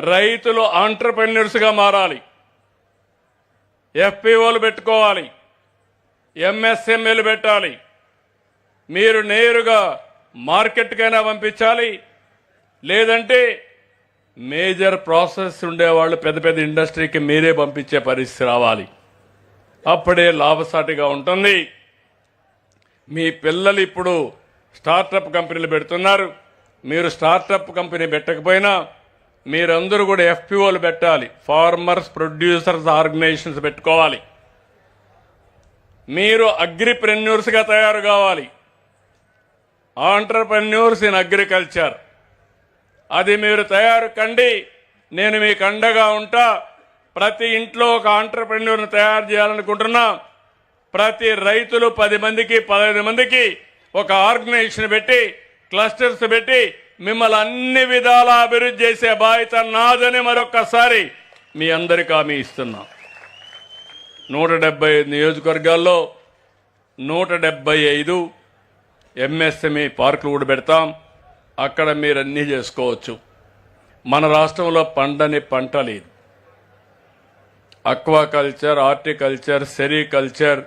రైతులు ఆంటర్ప్రెన్యూర్స్గా మారాలి. ఎఫ్పిఓలు పెట్టుకోవాలి. ఎంఎస్ఎంఏలు పెట్టాలి. మీరు నేరుగా మార్కెట్కైనా పంపించాలి. లేదంటే మేజర్ ప్రాసెస్ ఉండేవాళ్ళు పెద్ద పెద్ద ఇండస్ట్రీకి మీరే పంపించే పరిస్థితి రావాలి. అప్పుడే లాభసాటిగా ఉంటుంది. మీ పిల్లలు ఇప్పుడు స్టార్టప్ కంపెనీలు పెడుతున్నారు. మీరు స్టార్టప్ కంపెనీ పెట్టకపోయినా మీరందరూ కూడా ఎఫ్పిఓలు పెట్టాలి. ఫార్మర్స్ ప్రొడ్యూసర్స్ ఆర్గనైజేషన్స్ పెట్టుకోవాలి. మీరు అగ్రిప్రెన్యూర్స్గా తయారు కావాలి. ఆంటర్ప్రెన్యూర్స్ ఇన్ అగ్రికల్చర్ అది మీరు తయారు కండి. నేను మీకు అండగా ఉంటా. ప్రతి ఇంట్లో ఒక ఆంటర్ప్రెన్యూర్ని తయారు చేయాలనుకుంటున్నా. ప్రతి రైతులు పది మందికి పదహైదు మందికి ఒక ఆర్గనైజేషన్ పెట్టి క్లస్టర్స్ పెట్టి మిమ్మల్ని అన్ని విధాల అభివృద్ధి చేసే బాధ్యత నాదని మరొక్కసారి మీ అందరికీ హామీ ఇస్తున్నా. నూట డెబ్బై ఐదు నియోజకవర్గాల్లో నూట డెబ్బై ఐదు ఎంఎస్ఎంఈ పార్కులు కూడా పెడతాం. అక్కడ మీరు అన్నీ చేసుకోవచ్చు. మన రాష్ట్రంలో పండని పంట లేదు. అక్వాకల్చర్ హార్టికల్చర్ సెరికల్చర్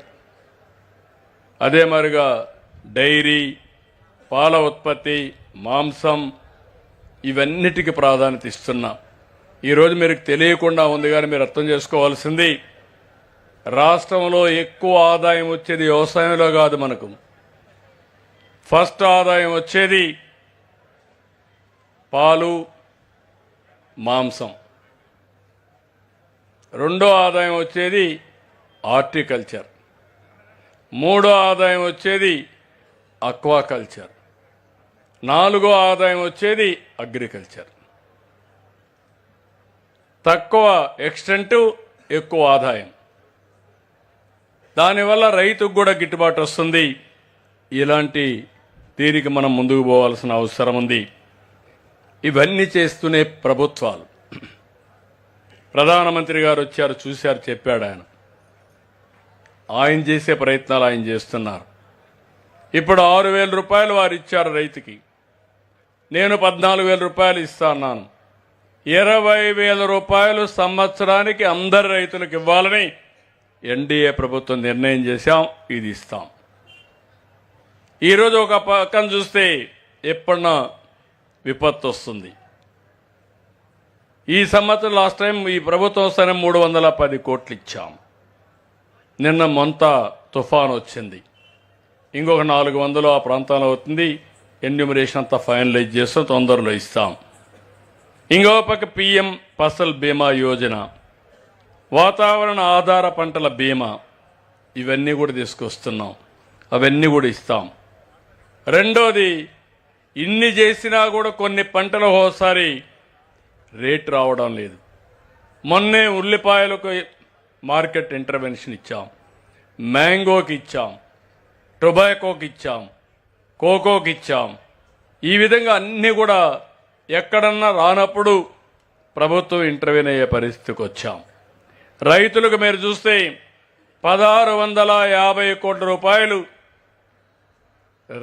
అదే మరిగా డైరీ పాల ఉత్పత్తి మాంసం ఇవన్నిటికీ ప్రాధాన్యత ఇస్తున్నాం. ఈరోజు మీరు తెలియకుండా ఉంది కానీ మీరు అర్థం చేసుకోవాల్సింది రాష్ట్రంలో ఎక్కువ ఆదాయం వచ్చేది వ్యవసాయంలో కాదు మనకు. ఫస్ట్ ఆదాయం వచ్చేది పాలు మాంసం. రెండో ఆదాయం వచ్చేది హార్టికల్చర్. మూడో ఆదాయం వచ్చేది అక్వాకల్చర్. నాలుగో ఆదాయం వచ్చేది అగ్రికల్చర్. తక్కువ ఎక్స్టెంట్ ఎక్కువ ఆదాయం. దానివల్ల రైతుకు కూడా గిట్టుబాటు వస్తుంది. ఇలాంటి దీనికి మనం ముందుకు పోవాల్సిన అవసరం ఉంది. ఇవన్నీ చేస్తూనే ప్రభుత్వాలు. ప్రధానమంత్రి గారు వచ్చారు చూశారు చెప్పాడు ఆయన. ఆయన చేసే ప్రయత్నాలు ఆయన చేస్తున్నారు. ఇప్పుడు ఆరు వేల రూపాయలు వారు ఇచ్చారు రైతుకి. నేను పద్నాలుగు వేల రూపాయలు ఇస్తాను ఇరవై వేల రూపాయలు సంవత్సరానికి అందరి రైతులకు ఇవ్వాలని ఎన్డీఏ ప్రభుత్వం నిర్ణయం చేశాం ఇది ఇస్తాం. ఈరోజు ఒక పక్కన చూస్తే ఎప్పుడన్నా విపత్తు వస్తుంది. ఈ సంవత్సరం లాస్ట్ టైం ఈ ప్రభుత్వం సరే మూడు వందల పది కోట్లు ఇచ్చాం. నిన్న మొంత తుఫాన్ వచ్చింది. ఇంకొక నాలుగు వందలు ఆ ప్రాంతంలో అవుతుంది. ఎన్యూమరేషన్ అంతా ఫైనలైజ్ చేస్తాం తొందరలో ఇస్తాం. ఇంకో పక్క పిఎం ఫసల్ బీమా యోజన వాతావరణ ఆధార పంటల బీమా ఇవన్నీ కూడా తీసుకొస్తున్నాం. అవన్నీ కూడా ఇస్తాం. రెండోది ఇన్ని చేసినా కూడా కొన్ని పంటలు ఒకసారి రేట్ రావడం లేదు. మొన్నే ఉల్లిపాయలకు మార్కెట్ ఇంటర్వెన్షన్ ఇచ్చాం. మ్యాంగోకి ఇచ్చాం. టొబాకోకి ఇచ్చాం. కోకోకి ఇచ్చాం ఈ విధంగా అన్నీ కూడా ఎక్కడన్నా రానప్పుడు ప్రభుత్వం ఇంటర్వ్యూన్ అయ్యే పరిస్థితికి వచ్చాం. రైతులకు మీరు చూస్తే పదహారు వందల యాభై కోట్ల రూపాయలు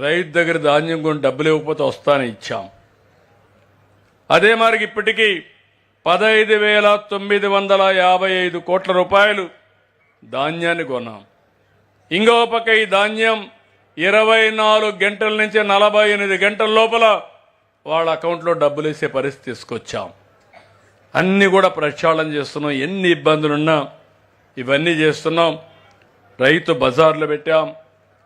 రైతు దగ్గర ధాన్యం కొని డబ్బులు ఇవ్వకపోతే వస్తానని ఇచ్చాం. అదే మరి ఇప్పటికీ పదహైదు వేల తొమ్మిది వందల యాభై ఐదు కోట్ల రూపాయలు ధాన్యాన్ని కొన్నాం. ఇంకో పక్క ఈ ధాన్యం ఇరవై నాలుగు గంటల నుంచి నలభై ఎనిమిది గంటల లోపల వాళ్ళ అకౌంట్లో డబ్బులు వేసే పరిస్థితి తీసుకొచ్చాం. అన్నీ కూడా ప్రక్షాళన చేస్తున్నాం. ఎన్ని ఇబ్బందులున్నా ఇవన్నీ చేస్తున్నాం. రైతు బజార్లు పెట్టాం.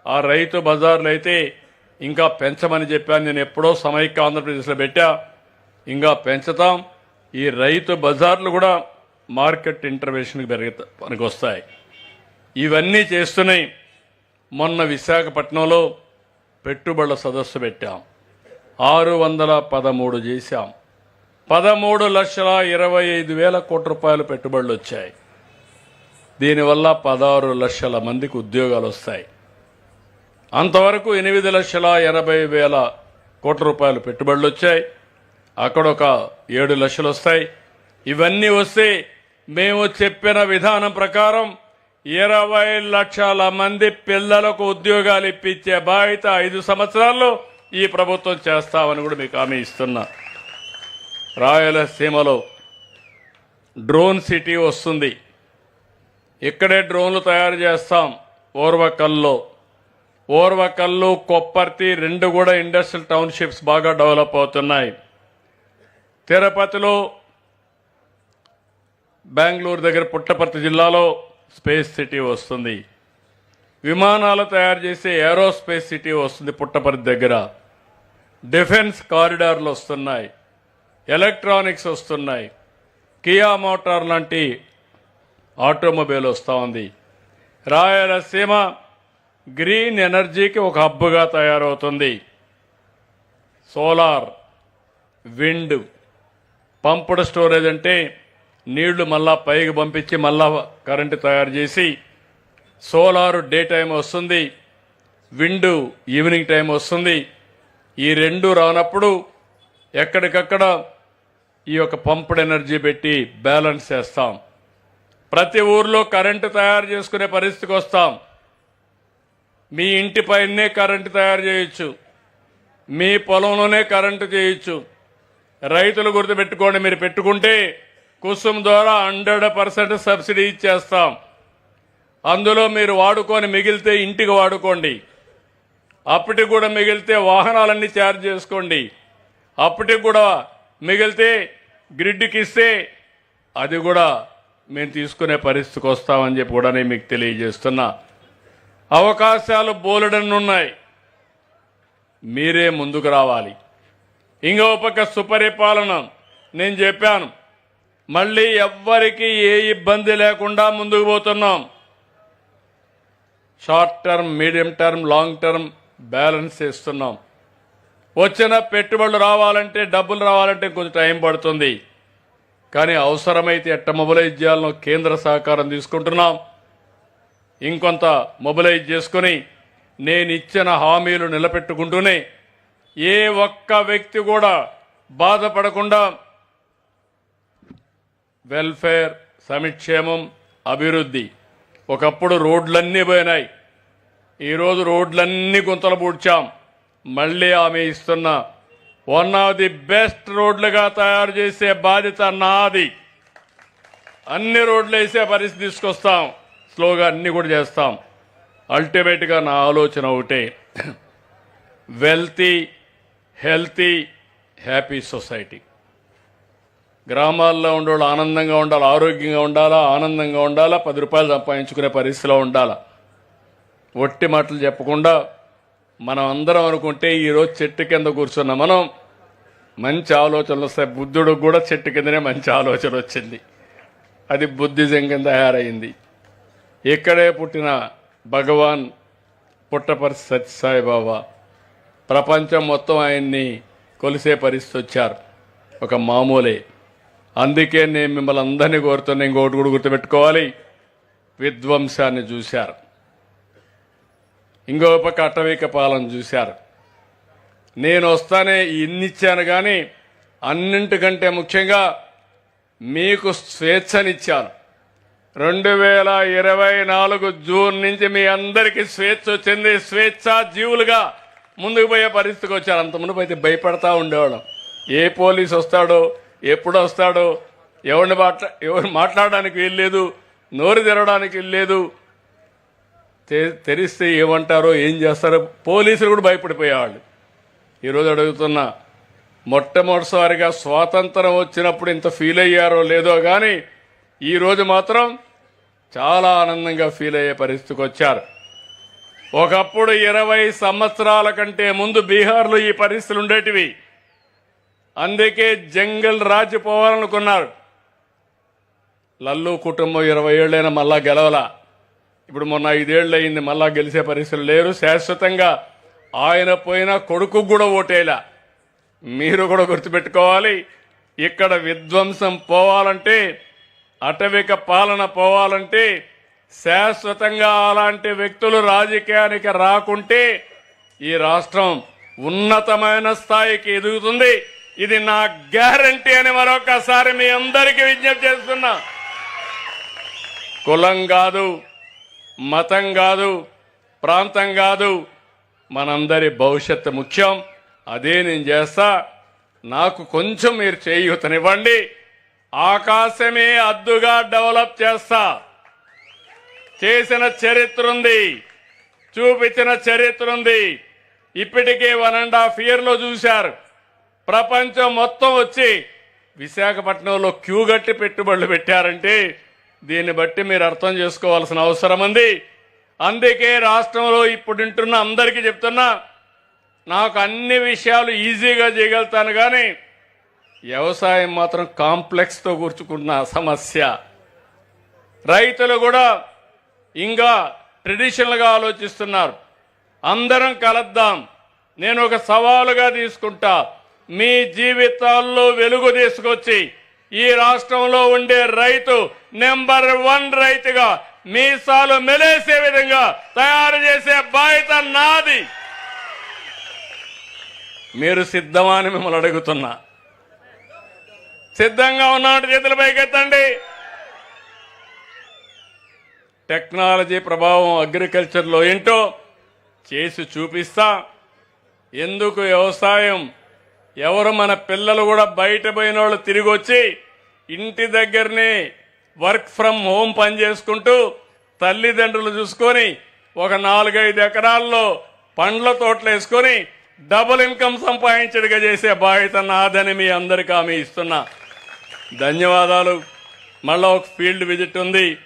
ఆ రైతు బజార్లు అయితే ఇంకా పెంచమని చెప్పాను. నేను ఎప్పుడో సమైక్య ఆంధ్రప్రదేశ్లో పెట్టా. ఇంకా పెంచుతాం. ఈ రైతు బజార్లు కూడా మార్కెట్ ఇంటర్వెన్షన్కి పెరుగుతా పనికి వస్తాయి ఇవన్నీ చేస్తున్నాయి. మొన్న విశాఖపట్నంలో పెట్టుబడుల సదస్సు పెట్టాం. ఆరు వందల పదమూడు చేశాం. పదమూడు లక్షల ఇరవై ఐదు వేల కోట్ల రూపాయలు పెట్టుబడులు వచ్చాయి. దీనివల్ల పదహారు లక్షల మందికి ఉద్యోగాలు వస్తాయి. అంతవరకు ఎనిమిది లక్షల ఎనభై వేల కోట్ల రూపాయలు పెట్టుబడులు వచ్చాయి. అక్కడ ఒక ఏడు లక్షలు వస్తాయి. ఇవన్నీ వస్తే మేము చెప్పిన విధానం ప్రకారం ఇరవై లక్షల మంది పిల్లలకు ఉద్యోగాలు ఇప్పించే బాధ్యత ఐదు సంవత్సరాల్లో ఈ ప్రభుత్వం చేస్తామని కూడా మీకు హామీ ఇస్తున్నా. రాయలసీమలో డ్రోన్ సిటీ వస్తుంది. ఇక్కడే డ్రోన్లు తయారు చేస్తాం ఓర్వకల్లో. ఓర్వకల్లు కొప్పర్తి రెండు కూడా ఇండస్ట్రియల్ టౌన్షిప్స్ బాగా డెవలప్ అవుతున్నాయి. తిరుపతిలో బెంగళూరు దగ్గర పుట్టపర్తి జిల్లాలో స్పేస్ సిటీ వస్తుంది. విమానాలు తయారు చేసే ఏరోస్పేస్ సిటీ వస్తుంది పుట్టపర్తి దగ్గర. డిఫెన్స్ కారిడార్లు వస్తున్నాయి. ఎలక్ట్రానిక్స్ వస్తున్నాయి. కియా మోటార్ లాంటి ఆటోమొబైల్ వస్తూ ఉంది. రాయలసీమ గ్రీన్ ఎనర్జీకి ఒక హబ్బుగా తయారవుతుంది. సోలార్ విండ్ పంపుడ్ స్టోరేజ్ అంటే నీళ్ళు మళ్ళా పైకి పంపించి మళ్ళా కరెంటు తయారు చేసి సోలార్ డే టైం వస్తుంది విండు ఈవినింగ్ టైం వస్తుంది. ఈ రెండు రానప్పుడు ఎక్కడికక్కడ ఈ యొక్క పంప్డ్ ఎనర్జీ పెట్టి బ్యాలెన్స్ చేస్తాం. ప్రతి ఊర్లో కరెంటు తయారు చేసుకునే పరిస్థితికి వస్తాం. మీ ఇంటి పైనే కరెంటు తయారు చేయొచ్చు. మీ పొలంలోనే కరెంటు చేయొచ్చు. రైతులు గుర్తుపెట్టుకోండి మీరు పెట్టుకుంటే కుసుమ్ ద్వారా హండ్రెడ్ పర్సెంట్ సబ్సిడీ ఇచ్చేస్తాం. అందులో మీరు వాడుకొని మిగిలితే ఇంటికి వాడుకోండి. అప్పటికి కూడా మిగిలితే వాహనాలన్నీ ఛార్జ్ చేసుకోండి. అప్పటికి కూడా మిగిలితే గ్రిడ్కి ఇస్తే అది కూడా మేము తీసుకునే పరిస్థితికి వస్తామని చెప్పి కూడా నేను మీకు తెలియజేస్తున్నా. అవకాశాలు బోలెడన్నున్నాయి మీరే ముందుకు రావాలి. ఇంకో పక్క సుపరిపాలన నేను చెప్పాను. మళ్ళీ ఎవ్వరికి ఏ ఇబ్బంది లేకుండా ముందుకు పోతున్నాం. Short term medium term long term balance చేస్తున్నాం. వచ్చిన పెట్టుబడులు రావాలంటే డబ్బులు రావాలంటే కొంచెం టైం పడుతుంది. కానీ అవసరమైతే ఎట్ట మొబిలైజ్ చేయాలనో కేంద్ర సహకారం తీసుకుంటున్నాం. ఇంకొంత మొబిలైజ్ చేసుకుని నేను ఇచ్చిన హామీలు నిలబెట్టుకుంటూనే ఏ ఒక్క వ్యక్తి కూడా బాధపడకుండా వెల్ఫేర్ సమిక్షేమం అభివృద్ధి. ఒకప్పుడు రోడ్లన్నీ పోయినాయి. ఈరోజు రోడ్లన్నీ గుంతలు పూడ్చాం. మళ్ళీ ఆమె ఇస్తున్న వన్ ఆఫ్ ది బెస్ట్ రోడ్లుగా తయారు చేసే బాధ్యత నాది. అన్ని రోడ్లు వేసే పరిస్థితి తీసుకొస్తాం. స్లోగా అన్నీ కూడా చేస్తాం. అల్టిమేట్గా నా ఆలోచన ఒకటే. వెల్తీ హెల్తీ హ్యాపీ సొసైటీ గ్రామాల్లో ఉండేవాళ్ళు ఆనందంగా ఉండాలి ఆరోగ్యంగా ఉండాలా ఆనందంగా ఉండాలా పది రూపాయలు సంపాదించుకునే పరిస్థితిలో ఉండాలా? ఒట్టి మాటలు చెప్పకుండా మనం అందరం అనుకుంటే ఈరోజు చెట్టు కింద కూర్చున్న. మనం మంచి ఆలోచనలు వస్తాయి. బుద్ధుడికి కూడా చెట్టు కిందనే మంచి ఆలోచన వచ్చింది. అది బుద్ధిజం కింద తయారైంది. ఇక్కడే పుట్టిన భగవాన్ పుట్టపర్తి సత్యసాయిబాబా ప్రపంచం మొత్తం ఆయన్ని కొలిసే పరిస్థితి వచ్చారు. ఒక మామూలే. అందుకే నేను మిమ్మల్ని అందరినీ కోరుతున్నా ఇంకోటి కూడా గుర్తుపెట్టుకోవాలి. విధ్వంసాన్ని చూశారు. ఇంకో పక్క అటవీక పాలన చూశారు. నేను వస్తానే ఇన్నిచ్చాను కానీ అన్నింటికంటే ముఖ్యంగా మీకు స్వేచ్ఛనిచ్చాను. రెండు వేల ఇరవై నాలుగు జూన్ నుంచి మీ అందరికీ స్వేచ్ఛ వచ్చింది. స్వేచ్ఛ జీవులుగా ముందుకు పోయే పరిస్థితికి వచ్చారు. అంత ముందు అయితే భయపడతా ఉండేవాళ్ళం. ఏ పోలీస్ వస్తాడో ఎప్పుడు వస్తాడో ఎవరిని మాట్లా ఎవరు మాట్లాడడానికి వీల్లేదు నోరు తెరవడానికి వీల్లేదు. తె- తెరిస్తే ఏమంటారో ఏం చేస్తారో పోలీసులు కూడా భయపడిపోయేవాళ్ళు. ఈరోజు అడుగుతున్నా మొట్టమొదటిసారిగా స్వాతంత్రం వచ్చినప్పుడు ఇంత ఫీల్ అయ్యారో లేదో కానీ ఈరోజు మాత్రం చాలా ఆనందంగా ఫీల్ అయ్యే పరిస్థితికి వచ్చారు. ఒకప్పుడు ఇరవై సంవత్సరాల కంటే ముందు బీహార్లో ఈ పరిస్థితులు ఉండేటివి. అందుకే జంగల్ రాజు పోవాలనుకున్నారు. లల్లు కుటుంబం ఇరవై ఏళ్ళైనా మళ్ళా గెలవలా. ఇప్పుడు మొన్న ఐదేళ్ళు అయింది మళ్ళా గెలిచే పరిస్థితులు లేరు. శాశ్వతంగా ఆయన పోయినా కొడుకు కూడా ఓటేలా మీరు కూడా గుర్తుపెట్టుకోవాలి ఇక్కడ విధ్వంసం పోవాలంటే అటవిక పాలన పోవాలంటే శాశ్వతంగా అలాంటి వ్యక్తులు రాజకీయానికి రాకుంటే ఈ రాష్ట్రం ఉన్నతమైన స్థాయికి ఎదుగుతుంది. ఇది నా గ్యారంటీ అని మరొకసారి మీ అందరికీ విజ్ఞప్తి చేస్తున్నా. కులం కాదు మతం కాదు ప్రాంతం కాదు మనందరి భవిష్యత్తు ముఖ్యం. అదే నేను చేస్తా. నాకు కొంచెం మీరు చేయూతనివ్వండి. ఆకాశమే అద్దుగా డెవలప్ చేస్తా. చేసిన చరిత్ర ఉంది. చూపించిన చరిత్ర ఉంది. ఇప్పటికే వన్ అండ్ హాఫ్ ఇయర్లో చూశారు. ప్రపంచం మొత్తం వచ్చి విశాఖపట్నంలో క్యూ గట్టి పెట్టుబడులు పెట్టారంటే దీన్ని బట్టి మీరు అర్థం చేసుకోవాల్సిన అవసరం ఉంది. అందుకే రాష్ట్రంలో ఇప్పుడు వింటున్న అందరికీ చెప్తున్నా నాకు అన్ని విషయాలు ఈజీగా చేయగలుగుతాను కానీ వ్యవసాయం మాత్రం కాంప్లెక్స్తో కూర్చుకున్న సమస్య. రైతులు కూడా ఇంకా ట్రెడిషనల్గా ఆలోచిస్తున్నారు. అందరం కలద్దాం. నేను ఒక సవాలుగా తీసుకుంటా. మీ జీవితాల్లో వెలుగు తీసుకొచ్చి ఈ రాష్ట్రంలో ఉండే రైతు నెంబర్ వన్ రైతుగా మీసాలు మెలేసే విధంగా తయారు చేసే బాధ్యత నాది. మీరు సిద్ధమా అని మిమ్మల్ని అడుగుతున్నా. సిద్ధంగా ఉన్నట్టు చేతుల పైకెత్తండి టెక్నాలజీ ప్రభావం అగ్రికల్చర్లో ఏంటో చేసి చూపిస్తా. ఎందుకు వ్యవసాయం ఎవరు మన పిల్లలు కూడా బయట పోయిన వాళ్ళు తిరిగి వచ్చి ఇంటి దగ్గరనే వర్క్ ఫ్రమ్ హోమ్ పని చేసుకుంటూ తల్లిదండ్రులు చూసుకొని ఒక నాలుగైదు ఎకరాల్లో పండ్ల తోటలు వేసుకొని డబుల్ ఇన్కమ్ సంపాదించడుగా చేసే బాధ్యత నాదని మీ అందరికీ ఆమె ఇస్తున్నా. ధన్యవాదాలు. మళ్ళా ఒక ఫీల్డ్ విజిట్ ఉంది.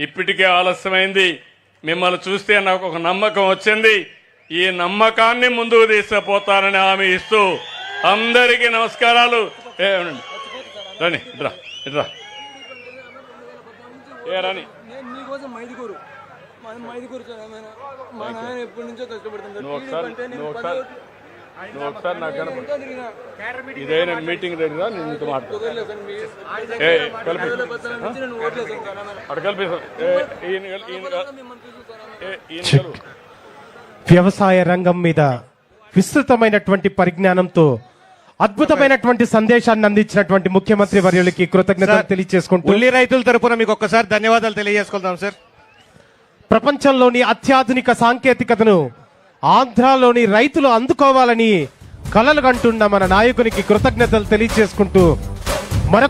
ఇప్పటికే ఆలస్యమైంది. మిమ్మల్ని చూస్తే నాకు ఒక నమ్మకం వచ్చింది. ఈ నమ్మకాన్ని ముందుకు తీసుకుపోతానని హామీ ఇస్తూ అందరికీ నమస్కారాలు. రండి ఇట్రా ఇట్రా ఏ రాని. నేను మీకోసం మైదుకూరు. మైదుకూరు మా నాన్న ఎప్పటి నుంచో నువ్వు ఒకసారి నాకు కనపడు. ఇదైనా మీటింగ్ దగ్గర నేను నీతో మాట్లాడు. వ్యవసాయ రంగం మీద విస్తృతమైనటువంటి పరిజ్ఞానంతో అద్భుతమైనటువంటి సందేశాన్ని అందించినటువంటి ముఖ్యమంత్రి వర్యులకి కృతజ్ఞతలు తెలియజేసుకుంటూ ఉల్లి రైతుల తరపున మీకు ఒక్కసారి ధన్యవాదాలు తెలియజేసుకుందాం సార్. ప్రపంచంలోని అత్యాధునిక సాంకేతికతను ఆంధ్రాలోని రైతులు అందుకోవాలని కలలు కంటున్న మన నాయకునికి కృతజ్ఞతలు తెలియజేసుకుంటూ